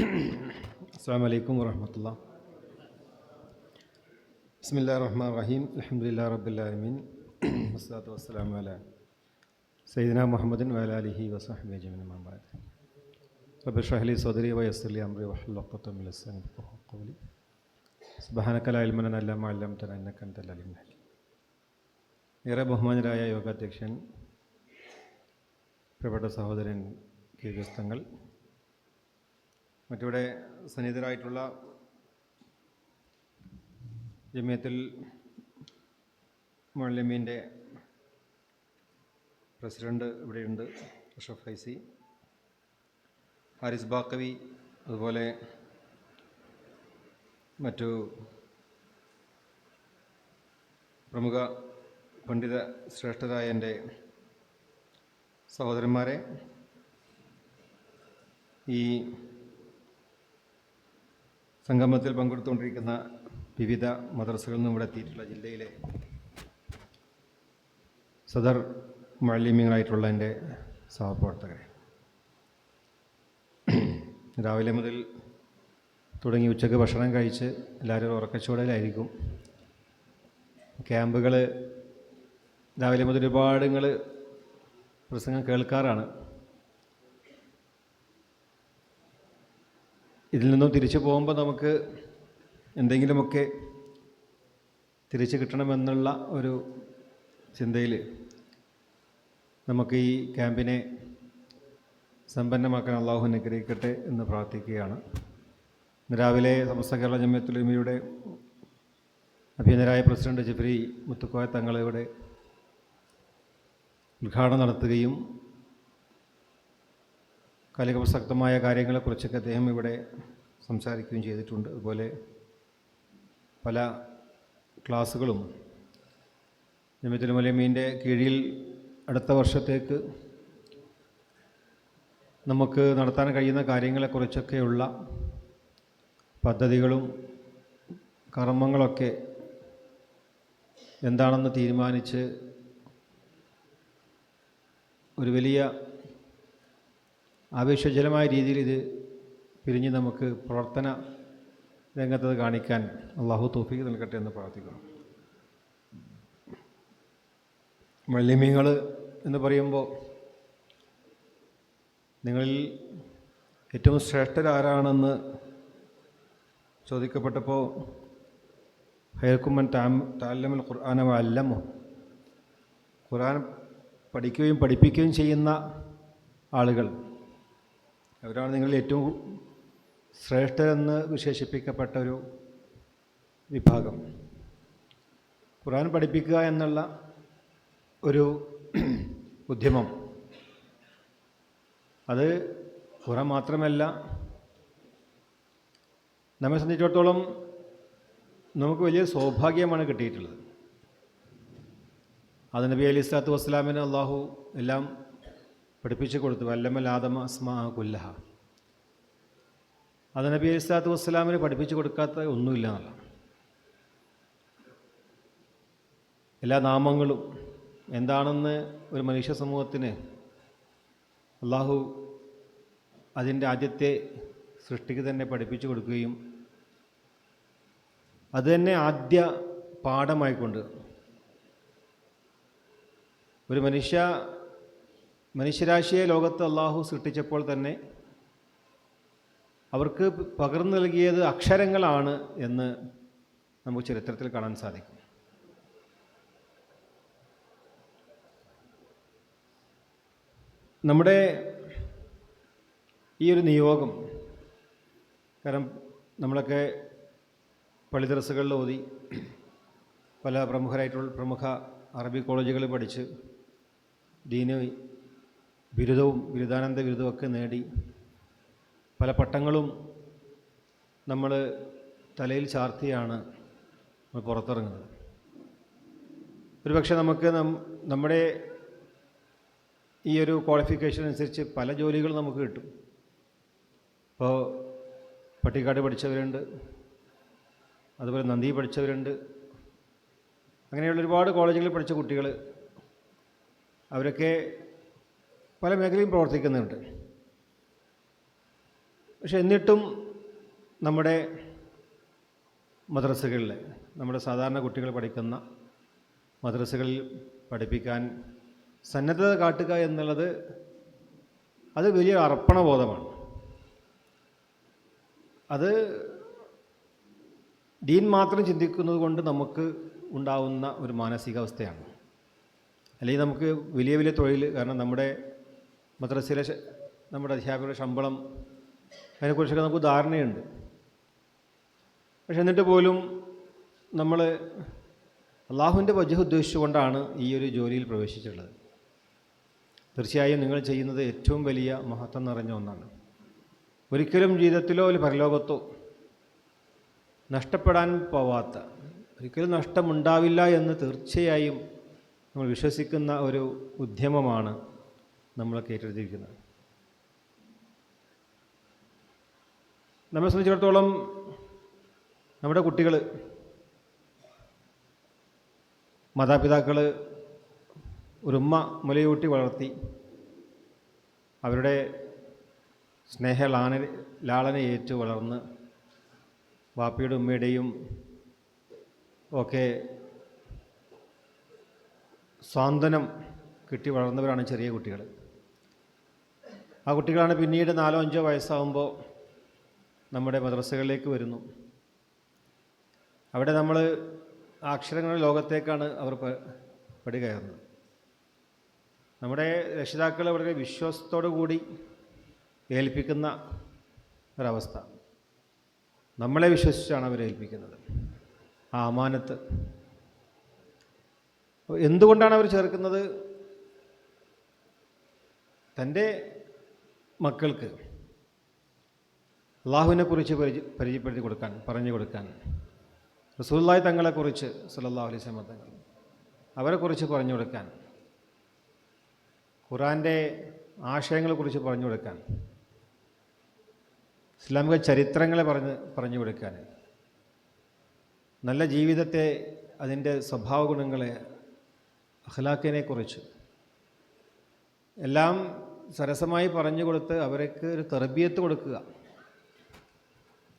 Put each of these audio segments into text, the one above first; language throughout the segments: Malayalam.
السلام عليكم ورحمة الله بسم الله الرحمن الرحيم الحمد لله رب العالمين والصلاة والسلام على سيدنا محمد وعلى آله وصحبه أجمعين أما بعد رب اشرح لي صدري ويسر لي أمري واحلل عقدة من لساني يفقهوا قولي سبحانك لا علم لنا إلا ما علمتنا إنك أنت العليم الحكيم ഏറെ ബഹുമാനരായ യോഗാധ്യക്ഷൻ പ്രിയപ്പെട്ട സഹോദരൻ കീഴ്സ്ഥങ്ങൾ മറ്റിവിടെ സന്നിഹിതരായിട്ടുള്ള ജമിയത്തിൽ മുഴലമീന്റെ പ്രസിഡന്റ് ഇവിടെയുണ്ട് അഷഫ് ഫൈസി. ഹാരിസ് ബാക്കവി അതുപോലെ മറ്റു പ്രമുഖ പണ്ഡിത ശ്രേഷ്ഠരായ എന്റെ സഹോദരന്മാരെ ഈ സംഗമത്തിൽ പങ്കെടുത്തുകൊണ്ടിരിക്കുന്ന വിവിധ മദ്രസകളിൽ നിന്നും ഇവിടെ എത്തിയിട്ടുള്ള ജില്ലയിലെ സദർ മാലിമ്യങ്ങളായിട്ടുള്ള എന്റെ സഹപ്രവർത്തകരെ. രാവിലെ മുതൽ തുടങ്ങി ഉച്ചയ്ക്ക് ഭക്ഷണം കഴിച്ച് എല്ലാവരും ഉറക്കച്ചൂടലായിരിക്കും. ക്യാമ്പുകൾ രാവിലെ മുതൽ ഒരുപാട് നിങ്ങൾ പ്രസംഗം കേൾക്കാറാണ്. ഇതിൽ നിന്നും തിരിച്ചു പോകുമ്പോൾ നമുക്ക് എന്തെങ്കിലുമൊക്കെ തിരിച്ചു കിട്ടണമെന്നുള്ള ഒരു ചിന്തയിൽ നമുക്ക് ഈ ക്യാമ്പിനെ സമ്പന്നമാക്കാൻ അള്ളാഹു അനുഗ്രഹിക്കട്ടെ എന്ന് പ്രാർത്ഥിക്കുകയാണ്. രാവിലെ സമസ്ത കേരള ജമ്യത്തുലിമിയുടെ അഭ്യന്തരായ പ്രസിഡന്റ് ജിഫ്രി മുത്തുക്കോയ തങ്ങൾ ഇവിടെ ഉദ്ഘാടനം നടത്തുകയും കാലിക പ്രസക്തമായ കാര്യങ്ങളെക്കുറിച്ചൊക്കെ അദ്ദേഹം ഇവിടെ സംസാരിക്കുകയും ചെയ്തിട്ടുണ്ട്. അതുപോലെ പല ക്ലാസ്സുകളും ജമിത്തുൽ മലമീന്റെ കീഴിൽ അടുത്ത വർഷത്തേക്ക് നമുക്ക് നടത്താൻ കഴിയുന്ന കാര്യങ്ങളെക്കുറിച്ചൊക്കെയുള്ള പദ്ധതികളും കർമ്മങ്ങളൊക്കെ എന്താണെന്ന് തീരുമാനിച്ച് ഒരു വലിയ ആവേശജലമായ രീതിയിൽ ഇത് പിരിഞ്ഞ് നമുക്ക് പ്രവർത്തന രംഗത്തത് കാണിക്കാൻ അള്ളാഹു തോഫിക്ക് നൽകട്ടെ എന്ന് പ്രാർത്ഥിക്കുന്നു. മല്യമീങ്ങൾ എന്ന് പറയുമ്പോൾ നിങ്ങളിൽ ഏറ്റവും ശ്രേഷ്ഠരാരാണെന്ന് ചോദിക്കപ്പെട്ടപ്പോൾ ഹൈർക്കുമ്മൻ താം താലമൽ ഖുർആാനോ അല്ലമോ. ഖുർആൻ പഠിക്കുകയും പഠിപ്പിക്കുകയും ചെയ്യുന്ന ആളുകൾ അവരാണ് നിങ്ങളിൽ ഏറ്റവും ശ്രേഷ്ഠരെന്ന് വിശേഷിപ്പിക്കപ്പെട്ട ഒരു വിഭാഗം. ഖുർആൻ പഠിപ്പിക്കുക എന്നുള്ള ഒരു ഉദ്യമം. അത് ഖുറാൻ മാത്രമല്ല നമ്മെ സംബന്ധിച്ചിടത്തോളം നമുക്ക് വലിയ സൗഭാഗ്യമാണ് കിട്ടിയിട്ടുള്ളത്. അത് നബി അലി സ്വലാത്തു വസ്സലാമിന് അള്ളാഹു എല്ലാം പഠിപ്പിച്ചു കൊടുത്തു. അസ്മാ കുല്ലഹ. അത് നബി അലി സ്വലാത്തു വസ്സലാമിന് പഠിപ്പിച്ചു കൊടുക്കാത്ത ഒന്നുമില്ല എന്നല്ല എല്ലാ നാമങ്ങളും എന്താണെന്ന് ഒരു മനുഷ്യ സമൂഹത്തിന് അള്ളാഹു അതിന്റെ ആദ്യത്തെ സൃഷ്ടിക്ക് തന്നെ പഠിപ്പിച്ചു കൊടുക്കുകയും അത് തന്നെ ആദ്യ പാഠമായിക്കൊണ്ട് ഒരു മനുഷ്യ മനുഷ്യരാശിയെ ലോകത്ത് അള്ളാഹു സൃഷ്ടിച്ചപ്പോൾ തന്നെ അവർക്ക് പകർന്നു നൽകിയത് അക്ഷരങ്ങളാണ് എന്ന് നമുക്ക് ചരിത്രത്തിൽ കാണാൻ സാധിക്കും. നമ്മുടെ ഈ ഒരു നിയോഗം കാരണം നമ്മളൊക്കെ പള്ളി ഓതി പല പ്രമുഖരായിട്ടുള്ള പ്രമുഖ അറബി കോളേജുകളിൽ പഠിച്ച് ദീന് ബിരുദവും ബിരുദാനന്ദ ബിരുദമൊക്കെ നേടി പല പട്ടങ്ങളും നമ്മൾ തലയിൽ ചാർത്തിയാണ് നമ്മൾ പുറത്തിറങ്ങുന്നത്. ഒരുപക്ഷെ നമുക്ക് നമ്മുടെ ഈ ഒരു ക്വാളിഫിക്കേഷൻ അനുസരിച്ച് പല ജോലികളും നമുക്ക് കിട്ടും. ഇപ്പോൾ പട്ടിക്കാട് പഠിച്ചവരുണ്ട് അതുപോലെ നന്ദി പഠിച്ചവരുണ്ട്. അങ്ങനെയുള്ള ഒരുപാട് കോളേജുകളിൽ പഠിച്ച കുട്ടികൾ അവരൊക്കെ പല മേഖലയും പ്രവർത്തിക്കുന്നുണ്ട്. പക്ഷെ എന്നിട്ടും നമ്മുടെ മദ്രസകളിൽ നമ്മുടെ സാധാരണ കുട്ടികൾ പഠിക്കുന്ന മദ്രസകളിൽ പഠിപ്പിക്കാൻ സന്നദ്ധത കാട്ടുക എന്നുള്ളത് അത് വലിയ അർപ്പണബോധമാണ്. അത് ഡീൻ മാത്രം ചിന്തിക്കുന്നത് കൊണ്ട് നമുക്ക് ഉണ്ടാവുന്ന ഒരു മാനസികാവസ്ഥയാണ്. അല്ലെങ്കിൽ നമുക്ക് വലിയ വലിയ തൊഴിൽ കാരണം നമ്മുടെ മദ്രസയിലെ നമ്മുടെ അധ്യാപകരുടെ ശമ്പളം അതിനെക്കുറിച്ചൊക്കെ നമുക്ക് ധാരണയുണ്ട്. പക്ഷെ എന്നിട്ട് പോലും നമ്മൾ അള്ളാഹുവിന്റെ വജഹ് ഉദ്ദേശിച്ചുകൊണ്ടാണ് ഈ ഒരു ജോലിയിൽ പ്രവേശിച്ചിട്ടുള്ളത്. തീർച്ചയായും നിങ്ങൾ ചെയ്യുന്നത് ഏറ്റവും വലിയ മഹത്വം നിറഞ്ഞ ഒന്നാണ്. ഒരിക്കലും ജീവിതത്തിലോ അല്ലെങ്കിൽ പരലോകത്തോ നഷ്ടപ്പെടാൻ പോവാത്ത ഒരിക്കലും നഷ്ടമുണ്ടാവില്ല എന്ന് തീർച്ചയായും നമ്മൾ വിശ്വസിക്കുന്ന ഒരു ഉദ്യമമാണ് നമ്മളൊക്കെ ഏറ്റെടുത്തിരിക്കുന്നത് നമ്മെ സംബന്ധിച്ചിടത്തോളം നമ്മുടെ കുട്ടികൾ മാതാപിതാക്കൾ ഒരുമ്മ മുലയൂട്ടി വളർത്തി അവരുടെ സ്നേഹ ലാന ലാളന ഏറ്റു വളർന്ന് വാപ്പയുടെ ഉമ്മയുടെയും ഒക്കെ സ്വാന്തനം കിട്ടി വളർന്നവരാണ് ചെറിയ കുട്ടികൾ ആ കുട്ടികളാണ് പിന്നീട് നാലോ അഞ്ചോ വയസ്സാകുമ്പോൾ നമ്മുടെ മദ്രസകളിലേക്ക് വരുന്നു. അവിടെ നമ്മൾ അക്ഷരങ്ങളുടെ ലോകത്തേക്കാണ് അവർ പടികയറുന്നത് പടി കയറുന്നത് നമ്മുടെ രക്ഷിതാക്കൾ വളരെ വിശ്വാസത്തോടു കൂടി ഏൽപ്പിക്കുന്ന ഒരവസ്ഥ. നമ്മളെ വിശ്വസിച്ചാണ് അവർ ഏൽപ്പിക്കുന്നത്. ആ അമാനത്ത്. എന്തുകൊണ്ടാണ് അവർ ചേർക്കുന്നത് തന്റെ മക്കൾക്ക് അള്ളാഹുവിനെ കുറിച്ച് പരിചയ പരിചയപ്പെടുത്തി കൊടുക്കാൻ പറഞ്ഞു കൊടുക്കാൻ റസൂല്ലായി തങ്ങളെക്കുറിച്ച് സല്ലല്ലാഹു അലൈഹി വസല്ലം തങ്ങൾ അവരെക്കുറിച്ച് പറഞ്ഞു കൊടുക്കാൻ ഖുറാന്റെ ആശയങ്ങളെക്കുറിച്ച് പറഞ്ഞു കൊടുക്കാൻ ഇസ്ലാമിക ചരിത്രങ്ങളെ പറഞ്ഞ് പറഞ്ഞു കൊടുക്കാൻ നല്ല ജീവിതത്തെ അതിന്റെ സ്വഭാവ ഗുണങ്ങളെ അഖ്ലാഖിനെ കുറിച്ച് എല്ലാം സരസമായി പറഞ്ഞു കൊടുത്ത് അവർക്ക് ഒരു തെറബിയത്ത് കൊടുക്കുക.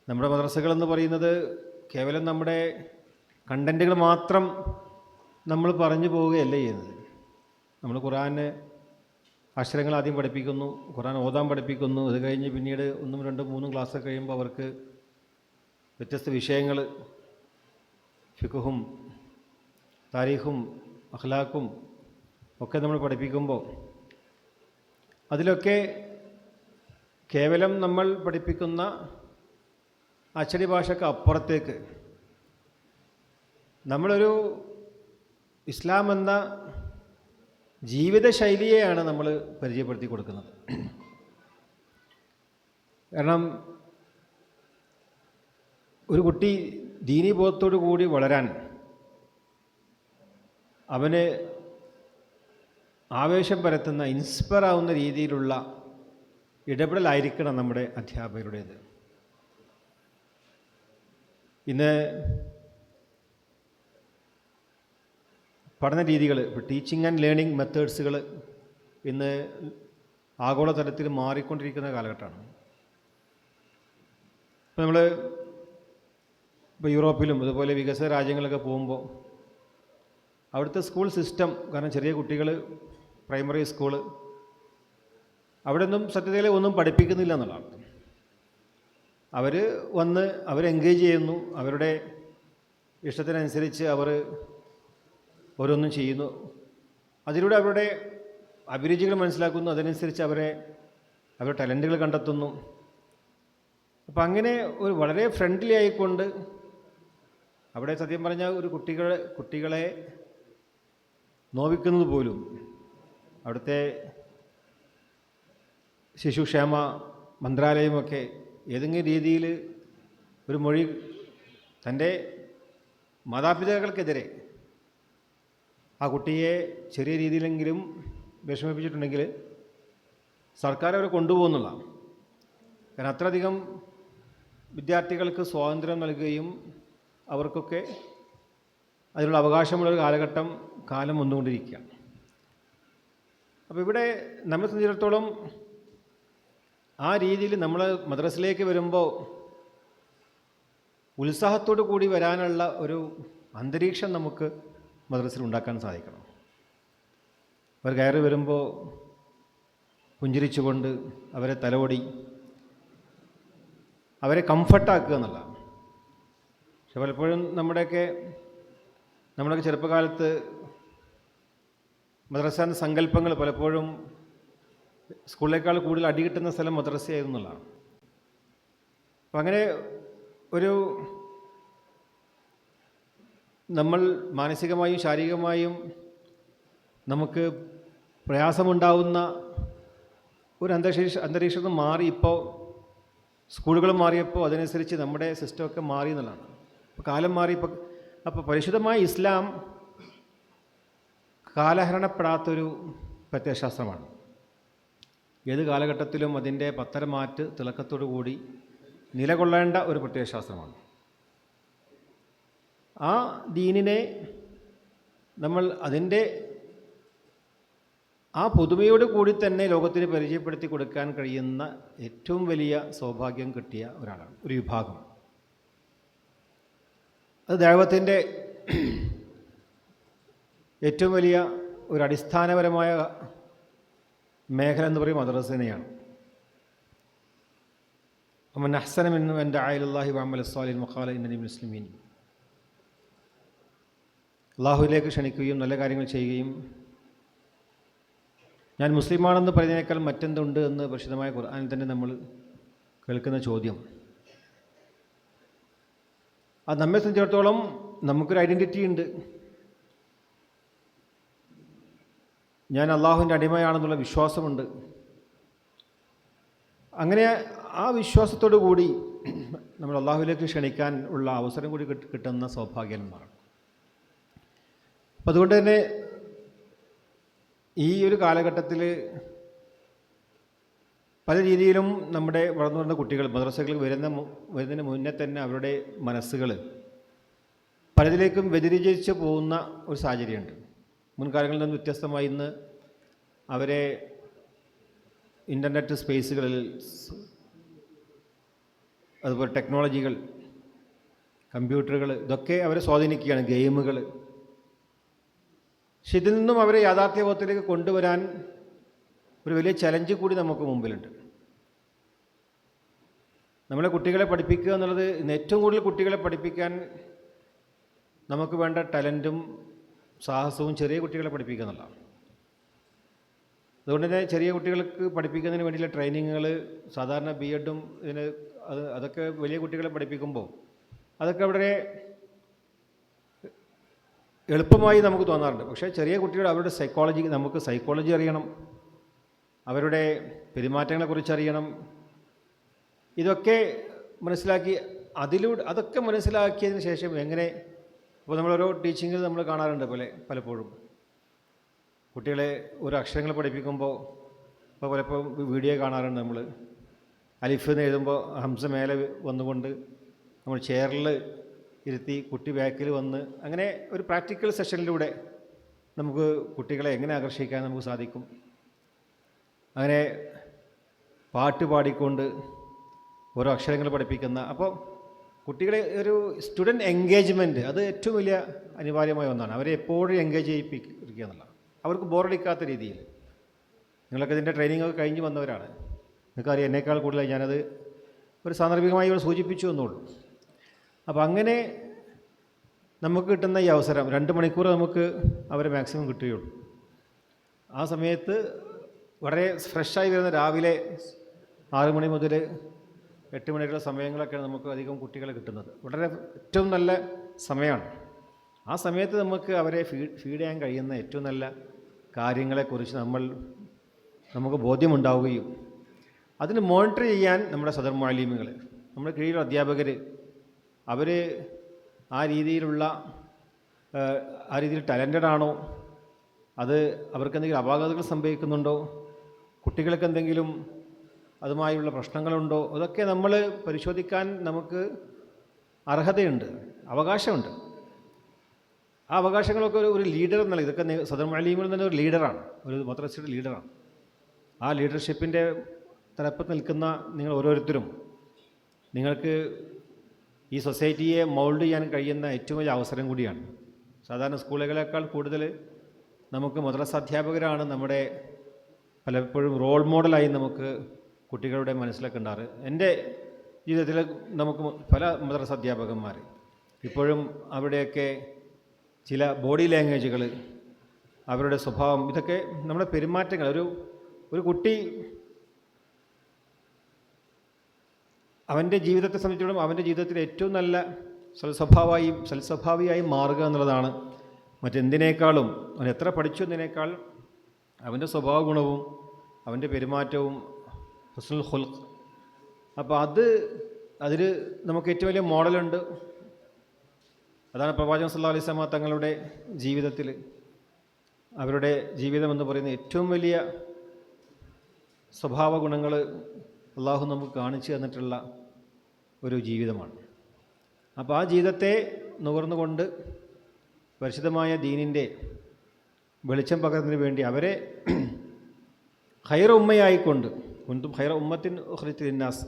നമ്മുടെ മദ്രസകൾ എന്ന് പറയുന്നത് കേവലം നമ്മുടെ കണ്ടന്റുകൾ മാത്രം നമ്മൾ പറഞ്ഞു പോവുകയല്ല ചെയ്യുന്നത്. നമ്മൾ ഖുറാന് അക്ഷരങ്ങൾ ആദ്യം പഠിപ്പിക്കുന്നു ഖുറാൻ ഓതാൻ പഠിപ്പിക്കുന്നു അത് കഴിഞ്ഞ് പിന്നീട് ഒന്നും രണ്ടും മൂന്നും ക്ലാസ് കഴിയുമ്പോൾ അവർക്ക് വ്യത്യസ്ത വിഷയങ്ങൾ ഫിഖുഹും താരീഖും അഖ്ലാഖും ഒക്കെ നമ്മൾ പഠിപ്പിക്കുമ്പോൾ അതിലൊക്കെ കേവലം നമ്മൾ പഠിപ്പിക്കുന്ന അച്ചടി ഭാഷക്ക് അപ്പുറത്തേക്ക് നമ്മളൊരു ഇസ്ലാം എന്ന ജീവിതശൈലിയെയാണ് നമ്മൾ പരിചയപ്പെടുത്തി കൊടുക്കുന്നത്. കാരണം ഒരു കുട്ടി ദീനീബോധത്തോടു കൂടി വളരാൻ അവന് ആവേശം പരത്തുന്ന ഇൻസ്പയർ ആവുന്ന രീതിയിലുള്ള ഇടപെടലായിരിക്കണം നമ്മുടെ അധ്യാപകരുടേത്. ഇന്ന് പഠന രീതികൾ ഇപ്പോൾ ടീച്ചിങ് ആൻഡ് ലേണിംഗ് മെത്തേഡ്സുകൾ ഇന്ന് ആഗോളതലത്തിൽ മാറിക്കൊണ്ടിരിക്കുന്ന കാലഘട്ടമാണ്. ഇപ്പോൾ നമ്മൾ ഇപ്പോൾ യൂറോപ്പിലും അതുപോലെ വികസിത രാജ്യങ്ങളൊക്കെ പോകുമ്പോൾ അവിടുത്തെ സ്കൂൾ സിസ്റ്റം കാരണം ചെറിയ കുട്ടികൾ പ്രൈമറി സ്കൂൾ. അവിടെ ഒന്നും സത്യത്തിൽ ഒന്നും പഠിപ്പിക്കുന്നില്ല എന്നുള്ളതാണ്. അവർ വന്ന് അവർ എൻഗേജ് ചെയ്യുന്നു. അവരുടെ ഇഷ്ടത്തിനനുസരിച്ച് അവർ ഓരോന്നും ചെയ്യുന്നു. അതിലൂടെ അവരുടെ അഭിരുചികൾ മനസ്സിലാക്കുന്നു. അതിനനുസരിച്ച് അവരെ അവരുടെ ടാലന്റുകൾ കണ്ടെത്തുന്നു. അപ്പം അങ്ങനെ ഒരു വളരെ ഫ്രണ്ട്ലി ആയിക്കൊണ്ട് അവിടെ സത്യം പറഞ്ഞാൽ ഒരു കുട്ടികളെ കുട്ടികളെ നോവിക്കുന്നത് പോലും അവിടുത്തെ ശിശുക്ഷേമ മന്ത്രാലയമൊക്കെ ഏതെങ്കിലും രീതിയിൽ ഒരു മൊഴി തന്റെ മാതാപിതാക്കൾക്കെതിരെ ആ കുട്ടിയെ ചെറിയ രീതിയിലെങ്കിലും വിഷമിപ്പിച്ചിട്ടുണ്ടെങ്കിൽ സർക്കാർ അവരെ കൊണ്ടുപോകുന്നുള്ളതാണ് കാരണം അത്രയധികം വിദ്യാർത്ഥികൾക്ക് സ്വാതന്ത്ര്യം നൽകുകയും അവർക്കൊക്കെ അതിനുള്ള അവകാശമുള്ളൊരു കാലഘട്ടം കാലം വന്നുകൊണ്ടിരിക്കുകയാണ്. അപ്പോൾ ഇവിടെ നമ്മെ സംബന്ധിച്ചിടത്തോളം ആ രീതിയിൽ നമ്മൾ മദ്രസിലേക്ക് വരുമ്പോൾ ഉത്സാഹത്തോടു കൂടി വരാനുള്ള ഒരു അന്തരീക്ഷം നമുക്ക് മദ്രസിൽ ഉണ്ടാക്കാൻ സാധിക്കണം. അവർ കയറി വരുമ്പോൾ പുഞ്ചിരിച്ചുകൊണ്ട് അവരെ തലോടി അവരെ കംഫർട്ടാക്കുക എന്നുള്ളതാണ്. പക്ഷെ പലപ്പോഴും നമ്മുടെയൊക്കെ നമ്മുടെയൊക്കെ ചെറുപ്പകാലത്ത് മദ്രസാന്റെ സങ്കല്പങ്ങൾ പലപ്പോഴും സ്കൂളിനേക്കാൾ കൂടുതൽ അടി കിട്ടുന്ന സ്ഥലം മദ്രസയായിരുന്നുള്ളതാണ്. അപ്പം അങ്ങനെ ഒരു നമ്മൾ മാനസികമായും ശാരീരികമായും നമുക്ക് പ്രയാസമുണ്ടാവുന്ന ഒരു അന്തരീക്ഷ അന്തരീക്ഷം മാറി ഇപ്പോൾ സ്കൂളുകൾ മാറിയപ്പോൾ അതിനനുസരിച്ച് നമ്മുടെ സിസ്റ്റമൊക്കെ മാറി എന്നുള്ളതാണ്. കാലം മാറി ഇപ്പോൾ അപ്പോൾ പരിശുദ്ധമായ ഇസ്ലാം കാലഹരണപ്പെടാത്തൊരു പ്രത്യയശാസ്ത്രമാണ്. ഏത് കാലഘട്ടത്തിലും അതിന്റെ പത്തരമാറ്റ് തിളക്കത്തോടു കൂടി നിലകൊള്ളേണ്ട ഒരു പ്രത്യയശാസ്ത്രമാണ്. ആ ദീനിനെ നമ്മൾ അതിന്റെ ആ പുതുമയോട് കൂടി തന്നെ ലോകത്തിന് പരിചയപ്പെടുത്തി കൊടുക്കാൻ കഴിയുന്ന ഏറ്റവും വലിയ സൗഭാഗ്യം കിട്ടിയ ഒരാളാണ് ഒരു വിഭാഗം. അത് ദൈവത്തിന്റെ ഏറ്റവും വലിയ ഒരു അടിസ്ഥാനപരമായ മേഖല എന്ന് പറയും മദ്രസനെയാണ്. അമ്മൻ അഹ്സനമെന്നും എന്റെ ആയലുല്ലാഹി വാമൽ സ്വാലിൻ മഖാല ഇന്നലി മുസ്ലിമീൻ. അള്ളാഹുവിലേക്ക് ക്ഷണിക്കുകയും നല്ല കാര്യങ്ങൾ ചെയ്യുകയും ഞാൻ മുസ്ലിമാണെന്ന് പറയുന്നതിനേക്കാൾ മറ്റെന്തുണ്ട് എന്ന് പരിശുദ്ധമായ ഖുർആാനിൽ തന്നെ നമ്മൾ കേൾക്കുന്ന ചോദ്യം. അത് നമ്മെ സംബന്ധിച്ചിടത്തോളം നമുക്കൊരു ഐഡന്റിറ്റി ഉണ്ട് ഞാൻ അള്ളാഹുവിന്റെ അടിമയാണെന്നുള്ള വിശ്വാസമുണ്ട്. അങ്ങനെ ആ വിശ്വാസത്തോടു കൂടി നമ്മൾ അള്ളാഹുവിലേക്ക് ക്ഷണിക്കാൻ ഉള്ള അവസരം കൂടി കിട്ട് കിട്ടുന്ന സൗഭാഗ്യന്മാരാണ് അപ്പം അതുകൊണ്ട് തന്നെ ഈ ഒരു കാലഘട്ടത്തിൽ പല രീതിയിലും നമ്മുടെ വളർന്നു വരുന്ന കുട്ടികൾ മദ്രസകൾ വരുന്ന വരുന്നതിന് മുന്നേ തന്നെ അവരുടെ മനസ്സുകൾ പലതിലേക്കും വ്യതിരിചിച്ച് പോകുന്ന ഒരു സാഹചര്യമുണ്ട്. മുൻകാലങ്ങളിൽ നിന്ന് വ്യത്യസ്തമായി ഇന്ന് അവരെ ഇന്റർനെറ്റ് സ്പേസുകളിൽ അതുപോലെ ടെക്നോളജികൾ കമ്പ്യൂട്ടറുകൾ ഇതൊക്കെ അവരെ സ്വാധീനിക്കുകയാണ് ഗെയിമുകൾ പക്ഷെ ഇതിൽ നിന്നും അവരെ യാഥാർത്ഥ്യബോധത്തിലേക്ക് കൊണ്ടുവരാൻ ഒരു വലിയ ചലഞ്ച് കൂടി നമുക്ക് മുമ്പിലുണ്ട്. നമ്മളെ കുട്ടികളെ പഠിപ്പിക്കുക എന്നുള്ളത് ഇന്ന് ഏറ്റവും കൂടുതൽ കുട്ടികളെ പഠിപ്പിക്കാൻ നമുക്ക് വേണ്ട ടാലന്റും സാഹസവും ചെറിയ കുട്ടികളെ പഠിപ്പിക്കുക എന്നുള്ളതാണ് അതുകൊണ്ട് തന്നെ ചെറിയ കുട്ടികൾക്ക് പഠിപ്പിക്കുന്നതിന് വേണ്ടിയുള്ള ട്രെയിനിങ്ങുകൾ സാധാരണ ബി എഡും ഇതിന് അത് അതൊക്കെ വലിയ കുട്ടികളെ പഠിപ്പിക്കുമ്പോൾ അതൊക്കെ വളരെ എളുപ്പമായി നമുക്ക് തോന്നാറുണ്ട്. പക്ഷേ ചെറിയ കുട്ടികൾ അവരുടെ സൈക്കോളജി നമുക്ക് സൈക്കോളജി അറിയണം. അവരുടെ പെരുമാറ്റങ്ങളെക്കുറിച്ച് അറിയണം. ഇതൊക്കെ മനസ്സിലാക്കി അതിലൂടെ അതൊക്കെ മനസ്സിലാക്കിയതിന് ശേഷം എങ്ങനെ ഇപ്പോൾ നമ്മളോരോ ടീച്ചിങ്ങിൽ നമ്മൾ കാണാറുണ്ട് പോലെ പലപ്പോഴും. കുട്ടികളെ ഒരു അക്ഷരങ്ങൾ പഠിപ്പിക്കുമ്പോൾ ഇപ്പോൾ പലപ്പോൾ വീഡിയോ കാണാറുണ്ട് നമ്മൾ. അലിഫ് എന്ന് എഴുതുമ്പോൾ ഹംസ മേലെ വന്നുകൊണ്ട് നമ്മൾ ചെയറിൽ ഇരുത്തി കുട്ടി ബാക്കിൽ വന്ന് അങ്ങനെ ഒരു പ്രാക്ടിക്കൽ സെഷനിലൂടെ നമുക്ക് കുട്ടികളെ എങ്ങനെ ആകർഷിക്കാൻ നമുക്ക് സാധിക്കും. അങ്ങനെ പാട്ട് പാടിക്കൊണ്ട് ഓരോ അക്ഷരങ്ങൾ പഠിപ്പിക്കുന്ന അപ്പോൾ കുട്ടികളെ ഒരു സ്റ്റുഡന്റ് എൻഗേജ്മെന്റ് അത് ഏറ്റവും വലിയ അനിവാര്യമായ ഒന്നാണ്. അവരെ എപ്പോഴും എൻഗേജ് ചെയ്യിപ്പിക്കുക എന്നുള്ളതാണ്. അവർക്ക് ബോറടിക്കാത്ത രീതിയിൽ. നിങ്ങളൊക്കെ ഇതിന്റെ ട്രെയിനിങ് ഒക്കെ കഴിഞ്ഞ് വന്നവരാണ്. നിങ്ങൾക്കറിയാം എന്നേക്കാൾ കൂടുതലായി ഞാനത് ഒരു സാന്ദർഭികമായി ഇവിടെ സൂചിപ്പിച്ചു എന്നുള്ളൂ. അപ്പോൾ അങ്ങനെ നമുക്ക് കിട്ടുന്ന ഈ അവസരം രണ്ട് മണിക്കൂർ നമുക്ക് അവരെ മാക്സിമം കിട്ടുകയുള്ളൂ. ആ സമയത്ത് വളരെ ഫ്രഷായി വരുന്ന രാവിലെ ആറ് മണി മുതൽ എട്ട് മണിക്കുള്ള സമയങ്ങളൊക്കെയാണ് നമുക്ക് അധികം കുട്ടികളെ കിട്ടുന്നത്. വളരെ ഏറ്റവും നല്ല സമയമാണ്. ആ സമയത്ത് നമുക്ക് അവരെ ഫീഡ് ഫീഡ് ചെയ്യാൻ കഴിയുന്ന ഏറ്റവും നല്ല കാര്യങ്ങളെക്കുറിച്ച് നമ്മൾ നമുക്ക് ബോധ്യമുണ്ടാവുകയും അതിന് മോണിറ്റർ ചെയ്യാൻ നമ്മുടെ സദർ മാലിമ്യങ്ങൾ നമ്മുടെ കീഴിലുള്ള അധ്യാപകർ അവർ ആ രീതിയിലുള്ള ആ രീതിയിൽ ടാലന്റഡ് ആണോ? അത് അവർക്ക് എന്തെങ്കിലും അപാകതകൾ സംഭവിക്കുന്നുണ്ടോ? കുട്ടികൾക്ക് എന്തെങ്കിലും അതുമായുള്ള പ്രശ്നങ്ങളുണ്ടോ? അതൊക്കെ നമ്മൾ പരിശോധിക്കാൻ നമുക്ക് അർഹതയുണ്ട് അവകാശമുണ്ട്. ആ അവകാശങ്ങളൊക്കെ ഒരു ഒരു ലീഡർ എന്നല്ല ഇതൊക്കെ സദർ മലീമിൽ തന്നെ ഒരു ലീഡറാണ് ഒരു മദ്രസയുടെ ലീഡറാണ് ആ ലീഡർഷിപ്പിന്റെ തലപ്പത്ത് നിൽക്കുന്ന നിങ്ങൾ ഓരോരുത്തരും നിങ്ങൾക്ക് ഈ സൊസൈറ്റിയെ മൗൾഡ് ചെയ്യാൻ കഴിയുന്ന ഏറ്റവും വലിയ അവസരം കൂടിയാണ്. സാധാരണ സ്കൂളുകളേക്കാൾ കൂടുതൽ നമുക്ക് മദ്രസ അധ്യാപകരാണ് നമ്മുടെ പലപ്പോഴും റോൾ മോഡലായി നമുക്ക് കുട്ടികളുടെ മനസ്സിലൊക്കെ ഉണ്ടാറ്. എന്റെ ജീവിതത്തിൽ നമുക്ക് പല മദ്രസ അധ്യാപകന്മാർ ഇപ്പോഴും അവിടെയൊക്കെ ചില ബോഡി ലാംഗ്വേജുകൾ അവരുടെ സ്വഭാവം ഇതൊക്കെ നമ്മുടെ പെരുമാറ്റങ്ങൾ. ഒരു ഒരു കുട്ടി അവന്റെ ജീവിതത്തെ സംബന്ധിച്ചിടത്തോളം അവന്റെ ജീവിതത്തിൽ ഏറ്റവും നല്ല സൽസ്വഭാവമായി സൽസ്വഭാവിയായി മാറുക എന്നുള്ളതാണ്. മറ്റെന്തിനേക്കാളും അവൻ എത്ര പഠിച്ചു എന്നതിനേക്കാൾ അവന്റെ സ്വഭാവ ഗുണവും അവന്റെ പെരുമാറ്റവും ഹുസ്നുൽ ഹുൽഖ് അപ്പോൾ അത് അതിൽ നമുക്ക് ഏറ്റവും വലിയ മോഡലുണ്ട്. അതാണ് പ്രവാചകൻ സല്ലാ അലൈഹി തങ്ങളുടെ ജീവിതത്തിൽ അവരുടെ ജീവിതം എന്ന് പറയുന്ന ഏറ്റവും വലിയ സ്വഭാവ ഗുണങ്ങൾ അള്ളാഹു നമുക്ക് കാണിച്ചു തന്നിട്ടുള്ള ഒരു ജീവിതമാണ്. അപ്പോൾ ആ ജീവിതത്തെ നുകർന്നുകൊണ്ട് പരിശുദ്ധമായ ദീനിന്റെ വെളിച്ചം പകർന്നതിന് വേണ്ടി അവരെ ഹൈറ ഉമ്മയായിക്കൊണ്ട് കുന്തും ഹൈറ ഉമ്മത്തിൻ ഹൃത്തിന്നാസ്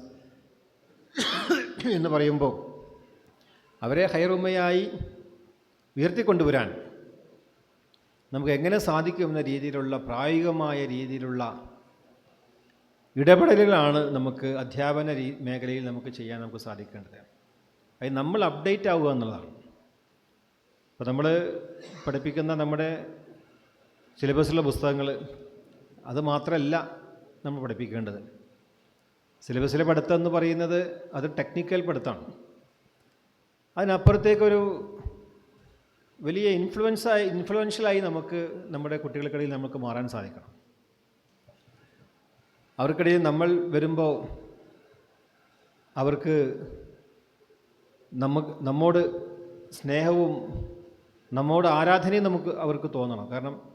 എന്ന് പറയുമ്പോൾ അവരെ ഹൈറുമ്മയായി ഉയർത്തിക്കൊണ്ടുവരാൻ നമുക്ക് എങ്ങനെ സാധിക്കുമെന്ന രീതിയിലുള്ള പ്രായോഗികമായ രീതിയിലുള്ള ഇടപെടലുകളാണ് നമുക്ക് അധ്യാപന രീ മേഖലയിൽ നമുക്ക് ചെയ്യാൻ നമുക്ക് സാധിക്കേണ്ടത്. അത് നമ്മൾ അപ്ഡേറ്റ് ആവുക എന്നുള്ളതാണ്. അപ്പോൾ നമ്മൾ പഠിപ്പിക്കുന്ന നമ്മുടെ സിലബസിലുള്ള പുസ്തകങ്ങൾ അത് മാത്രമല്ല നമ്മൾ പഠിപ്പിക്കേണ്ടത്. സിലബസിലെ പഠിത്തം എന്ന് പറയുന്നത് അത് ടെക്നിക്കൽ പഠിത്തമാണ്. അതിനപ്പുറത്തേക്കൊരു വലിയ ഇൻഫ്ലുവൻസായി ഇൻഫ്ലുവൻഷ്യലായി നമുക്ക് നമ്മുടെ കുട്ടികൾക്കിടയിൽ നമുക്ക് മാറാൻ സാധിക്കണം. അവർക്കിടയിൽ നമ്മൾ വരുമ്പോൾ അവർക്ക് നമുക്ക് നമ്മോട് സ്നേഹവും നമ്മോട് ആരാധനയും നമുക്ക് അവർക്ക് തോന്നണം. കാരണം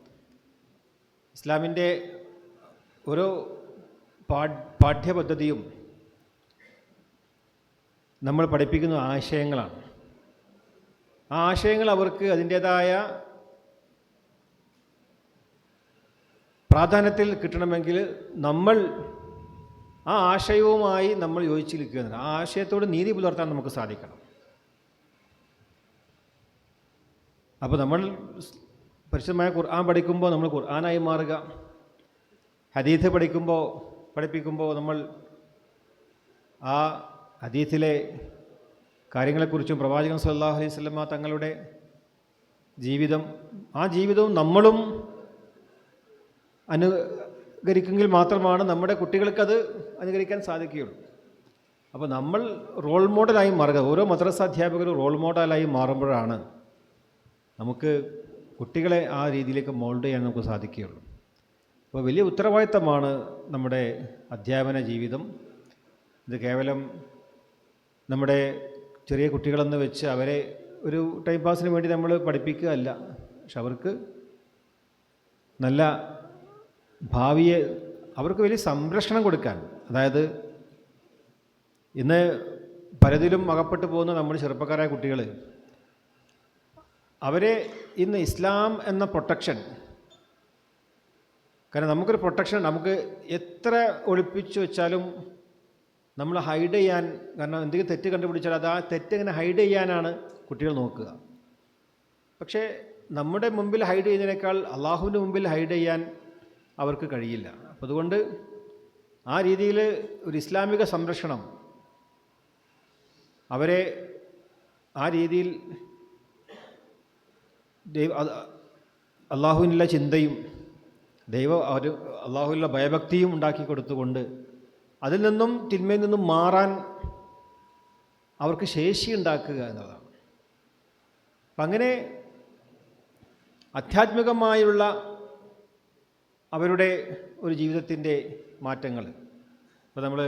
ഇസ്ലാമിന്റെ ഓരോ പാഠ്യപദ്ധതിയും നമ്മൾ പഠിപ്പിക്കുന്ന ആശയങ്ങളാണ്. ആ ആശയങ്ങൾ അവർക്ക് അതിന്റേതായ പ്രാധാന്യത്തിൽ കിട്ടണമെങ്കിൽ നമ്മൾ ആ ആശയവുമായി നമ്മൾ യോജിച്ച് ആ ആശയത്തോട് നീതി പുലർത്താൻ നമുക്ക് സാധിക്കണം. അപ്പോൾ നമ്മൾ പരിശുദ്ധമായ ഖുർആൻ പഠിക്കുമ്പോൾ നമ്മൾ ഖുർആനായി മാറുക. ഹദീഥ് പഠിക്കുമ്പോൾ പഠിപ്പിക്കുമ്പോൾ നമ്മൾ ആ അതീത്തിലെ കാര്യങ്ങളെക്കുറിച്ചും പ്രവാചകൻ സല്ലാഹു അലൈഹി സ്വലമ തങ്ങളുടെ ജീവിതം ആ ജീവിതവും നമ്മളും അനുകരിക്കുമെങ്കിൽ മാത്രമാണ് നമ്മുടെ കുട്ടികൾക്കത് അനുകരിക്കാൻ സാധിക്കുകയുള്ളൂ. അപ്പോൾ നമ്മൾ റോൾ മോഡലായി മാറുക ഓരോ മദ്രസ അധ്യാപകരും റോൾ മോഡലായി മാറുമ്പോഴാണ് നമുക്ക് കുട്ടികളെ ആ രീതിയിലേക്ക് മോൾഡ് ചെയ്യാൻ നമുക്ക് സാധിക്കുകയുള്ളൂ. അപ്പോൾ വലിയ ഉത്തരവാദിത്തമാണ് നമ്മുടെ അധ്യാപന ജീവിതം. ഇത് കേവലം നമ്മുടെ ചെറിയ കുട്ടികളെന്ന് വെച്ച് അവരെ ഒരു ടൈം പാസിന് വേണ്ടി നമ്മൾ പഠിപ്പിക്കുകയല്ല. പക്ഷെ അവർക്ക് നല്ല ഭാവിയെ അവർക്ക് വലിയ സംരക്ഷണം കൊടുക്കാൻ. അതായത് ഇന്ന് പലതിലും അകപ്പെട്ടു പോകുന്ന നമ്മുടെ ചെറുപ്പക്കാരായ കുട്ടികൾ അവരെ ഇന്ന് ഇസ്ലാം എന്ന പ്രൊട്ടക്ഷൻ കാരണം നമുക്കൊരു പ്രൊട്ടക്ഷൻ നമുക്ക് എത്ര ഒളിപ്പിച്ചു വെച്ചാലും നമ്മൾ ഹൈഡ് ചെയ്യാൻ കാരണം എന്തെങ്കിലും തെറ്റ് കണ്ടുപിടിച്ചാൽ അത് ആ തെറ്റ് എങ്ങനെ ഹൈഡ് ചെയ്യാനാണ് കുട്ടികൾ നോക്കുക. പക്ഷേ നമ്മുടെ മുമ്പിൽ ഹൈഡ് ചെയ്യുന്നതിനേക്കാൾ അള്ളാഹുവിന്റെ മുമ്പിൽ ഹൈഡ് ചെയ്യാൻ അവർക്ക് കഴിയില്ല. അപ്പോൾ അതുകൊണ്ട് ആ രീതിയിൽ ഒരു ഇസ്ലാമിക സംരക്ഷണം അവരെ ആ രീതിയിൽ ദൈവ അള്ളാഹുവിനുള്ള ചിന്തയും ദൈവ ഒരു അള്ളാഹുവിലുള്ള ഭയഭക്തിയും ഉണ്ടാക്കി കൊടുത്തുകൊണ്ട് അതിൽ നിന്നും തിന്മയിൽ നിന്നും മാറാൻ അവർക്ക് ശേഷി ഉണ്ടാക്കുക എന്നതാണ് അപ്പം അങ്ങനെ ആധ്യാത്മികമായുള്ള അവരുടെ ഒരു ജീവിതത്തിന്റെ മാറ്റങ്ങൾ. ഇപ്പോൾ നമ്മൾ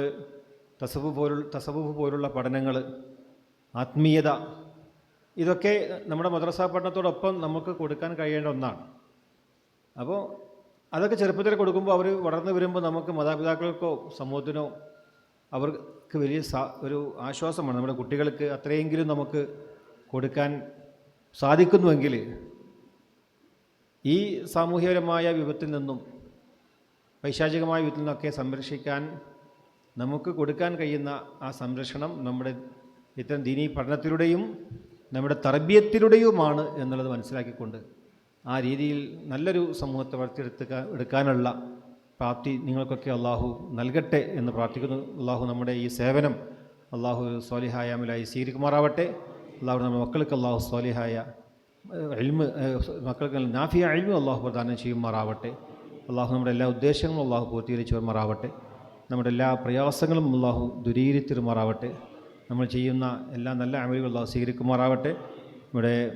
തസവ് പോലുള്ള തസവുഫ് പോലുള്ള പഠനങ്ങൾ ആത്മീയത ഇതൊക്കെ നമ്മുടെ മദ്രസാ പഠനത്തോടൊപ്പം നമുക്ക് കൊടുക്കാൻ കഴിയേണ്ട ഒന്നാണ്. അപ്പോൾ അതൊക്കെ ചെറുപ്പത്തിൽ കൊടുക്കുമ്പോൾ അവർ വളർന്നു വരുമ്പോൾ നമുക്ക് മാതാപിതാക്കൾക്കോ സമൂഹത്തിനോ അവർക്ക് വലിയ ഒരു ആശ്വാസമാണ്. നമ്മുടെ കുട്ടികൾക്ക് അത്രയെങ്കിലും നമുക്ക് കൊടുക്കാൻ സാധിക്കുന്നുവെങ്കിൽ ഈ സാമൂഹ്യപരമായ വിപത്തിൽ നിന്നും പൈശാചികമായ വിപത്തിൽ നിന്നൊക്കെ സംരക്ഷിക്കാൻ നമുക്ക് കൊടുക്കാൻ കഴിയുന്ന ആ സംരക്ഷണം നമ്മുടെ ഇത്തരം ദീനീ പഠനത്തിലൂടെയും നമ്മുടെ തർബീയത്തിലൂടെയുമാണ് എന്നുള്ളത് മനസ്സിലാക്കിക്കൊണ്ട് ആ രീതിയിൽ നല്ലൊരു സമൂഹത്തെ വളർത്തിയെടുത്തുക എടുക്കാനുള്ള പ്രാപ്തി നിങ്ങൾക്കൊക്കെ അള്ളാഹു നൽകട്ടെ എന്ന് പ്രാർത്ഥിക്കുന്നു. അള്ളാഹു നമ്മുടെ ഈ സേവനം അള്ളാഹു സ്വാലിഹായാമിലായി സ്വീകരിക്കുമാറാവട്ടെ. അള്ളാഹു നമ്മുടെ മക്കൾക്ക് അള്ളാഹു സ്വാലിഹായ എൽമ് മക്കൾക്ക് നാഫിയ അഴിമ അള്ളാഹു പ്രദാനം ചെയ്യുമാറാവട്ടെ. അള്ളാഹു നമ്മുടെ എല്ലാ ഉദ്ദേശങ്ങളും അള്ളാഹു പൂർത്തീകരിച്ചു വരുമാറാവട്ടെ. നമ്മുടെ എല്ലാ പ്രയാസങ്ങളും അള്ളാഹു ദുരീകരിത്തിരുമാറാവട്ടെ നമ്മൾ ചെയ്യുന്ന എല്ലാ നല്ല അമലുകളും അള്ളാഹു സ്വീകരിക്കുമാറാവട്ടെ. ഇവിടെ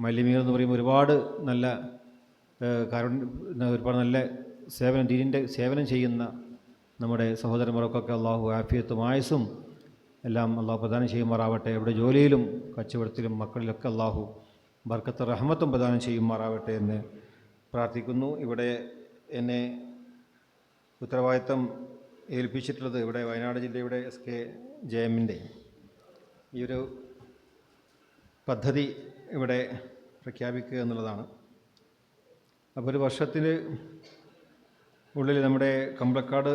മല്യമീർ എന്ന് പറയുമ്പോൾ ഒരുപാട് നല്ല കാരുണ്യ ഒരുപാട് നല്ല സേവനം ദീനിന്റെ സേവനം ചെയ്യുന്ന നമ്മുടെ സഹോദരന്മാർക്കൊക്കെ അള്ളാഹു ആഫിയത്തും ആയുസും എല്ലാം അള്ളാഹു പ്രദാനം ചെയ്യുമാറാവട്ടെ. ഇവിടെ ജോലിയിലും കച്ചവടത്തിലും മക്കളിലൊക്കെ അള്ളാഹു ബർക്കത്ത് റഹ്മത്തും പ്രദാനം ചെയ്യുമാറാവട്ടെ എന്ന് പ്രാർത്ഥിക്കുന്നു. ഇവിടെ എന്നെ ഉത്തരവാദിത്തം ഏൽപ്പിച്ചിട്ടുള്ളത് ഇവിടെ വയനാട് ജില്ലയുടെ എസ് കെ ജെ എമ്മിന്റെ ഈ ഒരു പദ്ധതി ഇവിടെ പ്രഖ്യാപിക്കുക എന്നുള്ളതാണ്. അപ്പോൾ ഒരു വർഷത്തിന് ഉള്ളിൽ നമ്മുടെ കമ്പളക്കാട്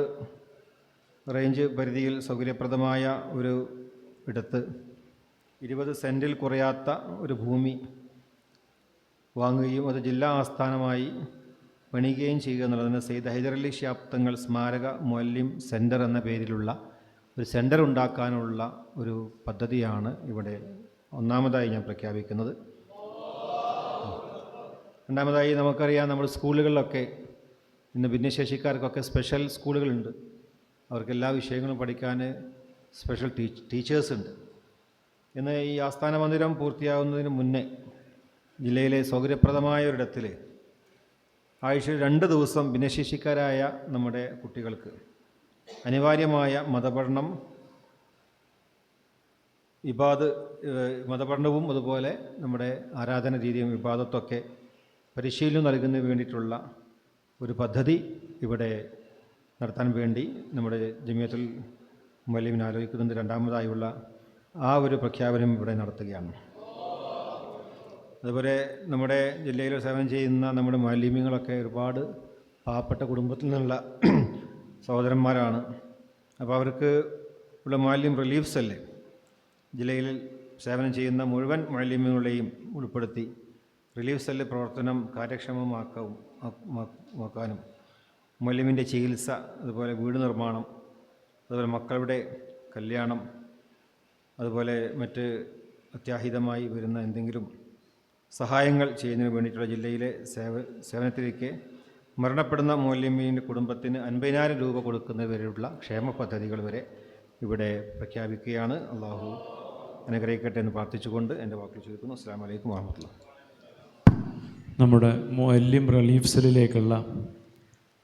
റേഞ്ച് പരിധിയിൽ സൗകര്യപ്രദമായ ഒരു ഇടത്ത് ഇരുപത് സെന്റിൽ കുറയാത്ത ഒരു ഭൂമി വാങ്ങുകയും അത് ജില്ലാ ആസ്ഥാനമായി പണിയുകയും ചെയ്യുക എന്നുള്ളതിന് സെയ്ദ് ഹൈദരലി ശാബ്ദങ്ങൾ സ്മാരക മൊല്ലിം സെന്റർ എന്ന പേരിലുള്ള ഒരു സെന്റർ ഉണ്ടാക്കാനുള്ള ഒരു പദ്ധതിയാണ് ഇവിടെ ഒന്നാമതായി ഞാൻ പ്രഖ്യാപിക്കുന്നത്. രണ്ടാമതായി നമുക്കറിയാം നമ്മുടെ സ്കൂളുകളിലൊക്കെ ഇന്ന് ഭിന്നശേഷിക്കാർക്കൊക്കെ സ്പെഷ്യൽ സ്കൂളുകളുണ്ട്. അവർക്ക് എല്ലാ വിഷയങ്ങളും പഠിക്കാൻ സ്പെഷ്യൽ ടീച്ച് ടീച്ചേഴ്സ് ഉണ്ട് ഇന്ന് ഈ ആസ്ഥാന മന്ദിരം പൂർത്തിയാകുന്നതിന് മുന്നേ ജില്ലയിലെ സൗകര്യപ്രദമായ ഒരിടത്തിൽ ആഴ്ചയിൽ രണ്ട് ദിവസം ഭിന്നശേഷിക്കാരായ നമ്മുടെ കുട്ടികൾക്ക് അനിവാര്യമായ മതപഠനം ഇബാദ് മതപഠനവും അതുപോലെ നമ്മുടെ ആരാധന രീതിയും വിവാദത്തൊക്കെ പരിശീലനം നൽകുന്നതിന് വേണ്ടിയിട്ടുള്ള ഒരു പദ്ധതി ഇവിടെ നടത്താൻ വേണ്ടി നമ്മുടെ ജമിയത്തിൽ മലീമിന് ആലോചിക്കുന്നത് രണ്ടാമതായുള്ള ആ ഒരു പ്രഖ്യാപനം ഇവിടെ നടത്തുകയാണ്. അതുപോലെ നമ്മുടെ ജില്ലയിൽ സേവനം ചെയ്യുന്ന നമ്മുടെ മാലിന്യങ്ങളൊക്കെ ഒരുപാട് പാവപ്പെട്ട കുടുംബത്തിൽ നിന്നുള്ള സഹോദരന്മാരാണ്. അപ്പോൾ അവർക്ക് ഉള്ള മാലിന്യം റിലീഫ്സ് സെല്ല് ജില്ലയിൽ സേവനം ചെയ്യുന്ന മുഴുവൻ മാലിന്യങ്ങളെയും ഉൾപ്പെടുത്തി റിലീഫ് സെല്ല് പ്രവർത്തനം കാര്യക്ഷമമാക്കാനും മാലിന്യന്റെ ചികിത്സ അതുപോലെ വീട് നിർമ്മാണം അതുപോലെ മക്കളുടെ കല്യാണം അതുപോലെ മറ്റ് അത്യാഹിതമായി വരുന്ന എന്തെങ്കിലും സഹായങ്ങൾ ചെയ്യുന്നതിന് വേണ്ടിയിട്ടുള്ള ജില്ലയിലെ സേവ സേവനത്തിലേക്ക് മരണപ്പെടുന്ന മൂല്യമീന്റെ കുടുംബത്തിന് അൻപതിനായിരം രൂപ കൊടുക്കുന്നവരെയുള്ള ക്ഷേമ പദ്ധതികൾ വരെ ഇവിടെ പ്രഖ്യാപിക്കുകയാണ്. അള്ളാഹു അനുഗ്രഹിക്കട്ടെ എന്ന് പ്രാർത്ഥിച്ചുകൊണ്ട് എന്റെ വാക്കിൽ ചുരുക്കുന്നു അസ്സാം വലൈക്കും വാഹമത്തുള്ള നമ്മുടെ മൊല്യം റിലീഫ് സെല്ലിലേക്കുള്ള